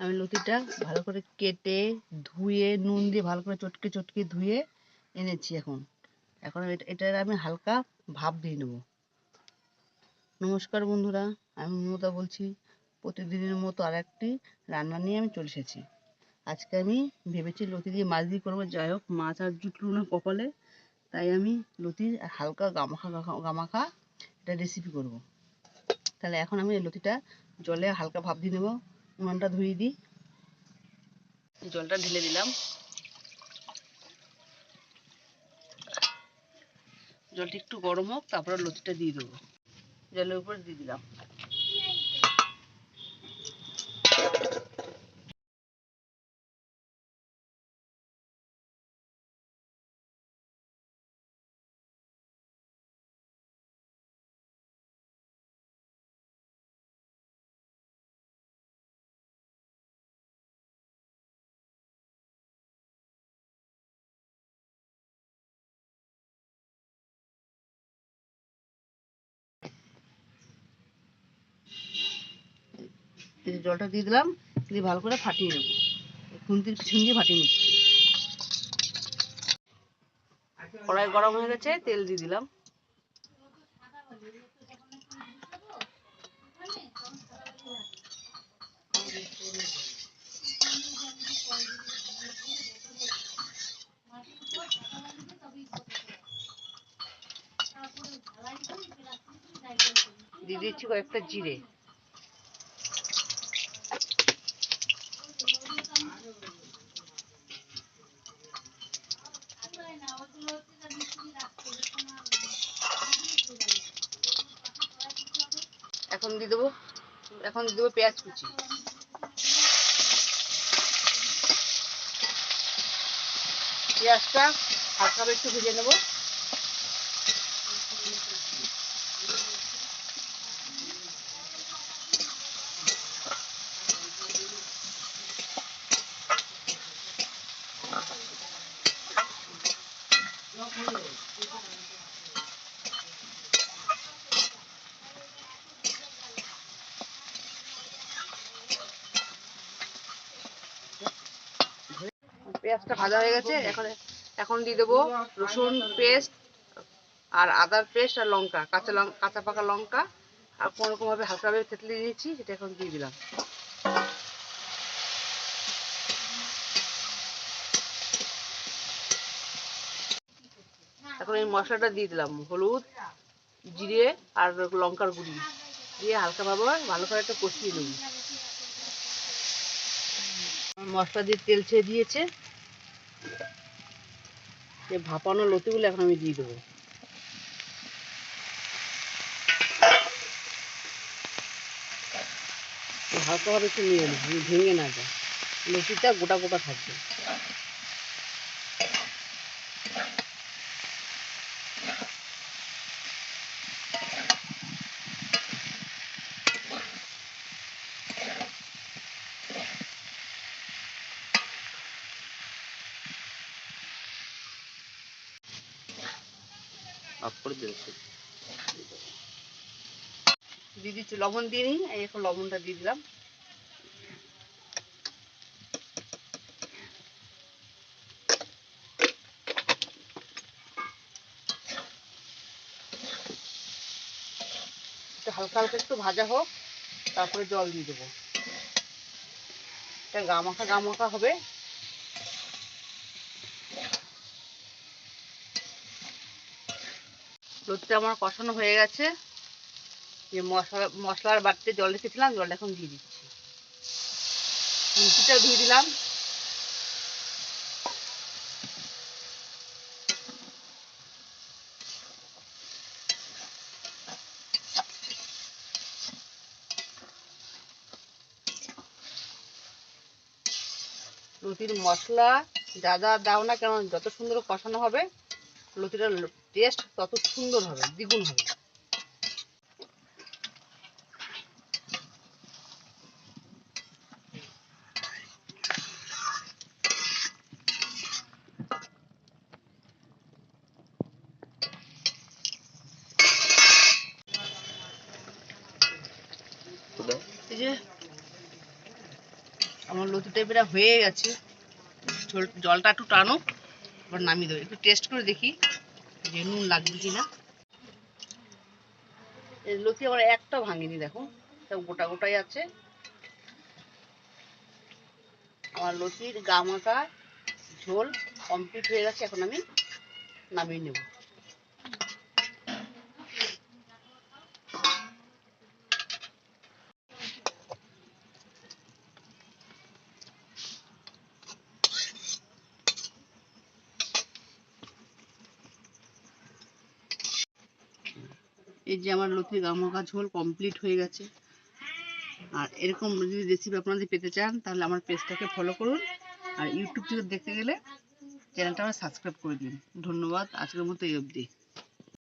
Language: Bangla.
আমি লতিটা ভালো করে কেটে ধুয়ে, নুন দিয়ে ভালো করে চটকে চটকে ধুয়ে এনেছি এখন। এখন এটা, এটার আমি হালকা ভাপ দিয়ে নেব। নমস্কার বন্ধুরা, আমি মমতা বলছি। প্রতিদিনের মতো আর একটি রান্না নিয়ে আমি চলে এসেছি। আজকে আমি ভেবেছি লতি দিয়ে মাছ দিয়ে করব। যাই হোক, মাছ আর জুটলো না কপালে, তাই আমি লতির হালকা গামাখা গামাখা এটা রেসিপি করব। তাহলে এখন আমি লতিটা জলে হালকা ভাপ দিয়ে নেব উনানটা ধুয়ে দিই। জলটা ঢেলে দিলাম। জলটা একটু গরম হোক, তারপরে লতিটা দিয়ে দেবো। জলের উপর দিয়ে দিলাম। জলটা দিয়ে দিলাম, দিয়ে ভালো করে ফাটিয়ে নেব। খুন্তির পিছন দিয়ে ফাটিয়ে নিচ্ছি। কড়াই গরম হয়ে গেছে, তেল দিয়ে দিলাম। দিয়ে দিচ্ছি কয়েকটা জিরে। এখন দিয়ে দেবো এখন দিয়ে দেবো পেঁয়াজ কুচি। পেঁয়াজটা হালকা করে একটু ভেজে নেব। পেঁয়াজটা ভাজা হয়ে গেছে, এখন এখন দিয়ে দেবো রসুন পেস্ট আর আদার পেস্ট আর লঙ্কা, কাঁচা লঙ্কা কাঁচা পাকা লঙ্কা। আর কোনোরকমভাবে হালকাভাবে থেতলে দিয়েছি সেটা এখন দিয়ে দিলাম। এখন এই মশলাটা দিয়ে দিলাম, হলুদ, জিরে আর লঙ্কার গুঁড়ি। দিয়ে হালকাভাবে ভালো করে একটা কষিয়ে নেব। মশলা দিয়ে তেল ছেড়ে দিয়েছে। যে ভাপানো লতিগুলো এখন আমি দিয়ে দেবো। হালকাভাবে একটু নিয়ে নিই ভেঙে না যায় লতিটা গোটা গোটা থাকবে। অফ করে দিয়েছি দিয়ে দিচ্ছি লবণ দিয়ে নিই, এই এখন লবণটা দিয়ে দিলাম। হালকা হালকা একটু ভাজা হোক, তারপরে জল দিয়ে দেবো। এটা গামাখা গামাখা হবে। দুধটা আমার কষানো হয়ে গেছে। যে মশলা, মশলার বাড়িতে জল রেখেছিলাম, জলটা এখন দিয়ে দিচ্ছি। লুচিটাও দিয়ে দিলাম। লুচির মশলা যা যা দাও না কেন, যত সুন্দর কষানো হবে লুচিটার টেস্ট তত সুন্দর হবে, দ্বিগুণ হবে। আমার লতিটা এবারে হয়ে গেছে। জলটা একটু টানো, এবার নামিয়ে দেবো। একটু টেস্ট করে দেখি। যে নুন লাগবে কিনা। এই লতি আমার একটা ভাঙিনি, দেখো। সব গোটা গোটাই আছে। আমার লতির গা মাখা ঝোল কমপ্লিট হয়ে গেছে, এখন আমি নামিয়ে নেব। এই যে আমার লতির গামাকা ঝোল কমপ্লিট হয়ে গেছে। আর এরকম যদি রেসিপি আপনাদের পেতে চান, তাহলে আমার পেজটাকে ফলো করুন। আর ইউটিউব থেকে দেখতে গেলে চ্যানেলটা আমার সাবস্ক্রাইব করে দিন। ধন্যবাদ, আজকের মতো এই অবধি।